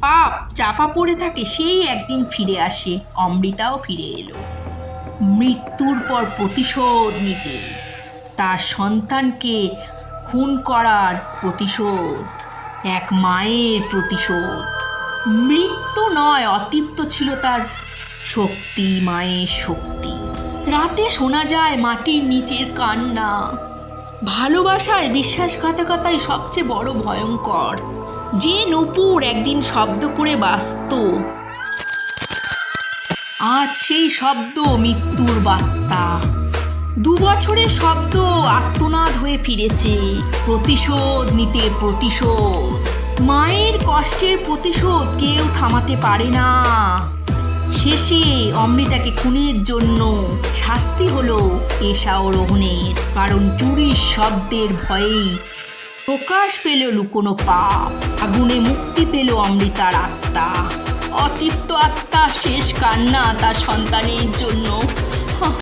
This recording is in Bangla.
পাপ চাপা পড়ে থাকে, সেই একদিন ফিরে আসে। অমৃতাও ফিরে এলো। মৃত্যুর পর প্রতিশোধ নিতে। তার সন্তানকে খুন করার প্রতিশোধ। এক মায়ের প্রতিশোধ। মৃত্যু নয় অতৃপ্ত ছিল তার শক্তি, মায়ের শক্তি। রাতে শোনা যায় মাটির নিচের কান্না। ভালোবাসায় বিশ্বাসঘাতকতাই সবচেয়ে বড় ভয়ঙ্কর। যে নূপুর একদিন শব্দ করে বাঁচত। আজ সেই শব্দ মৃত্যুর বার্তা। দু বছরের শব্দ আত্মনাদ হয়ে ফিরেছে। প্রতিশোধ নিতে প্রতিশোধ। মায়ের কষ্টের প্রতিশোধ কেউ থামাতে পারে না। শেষে অমৃতাকে খুনের জন্য শাস্তি হলো এশা ও রোহনের কারণ চুরির শব্দের ভয়েই প্রকাশ পেল লুকোনো পাপ, আগুনে মুক্তি পেল অমৃতার আত্মা। অতৃপ্ত আত্মা, শেষ কান্না তার সন্তানের জন্য।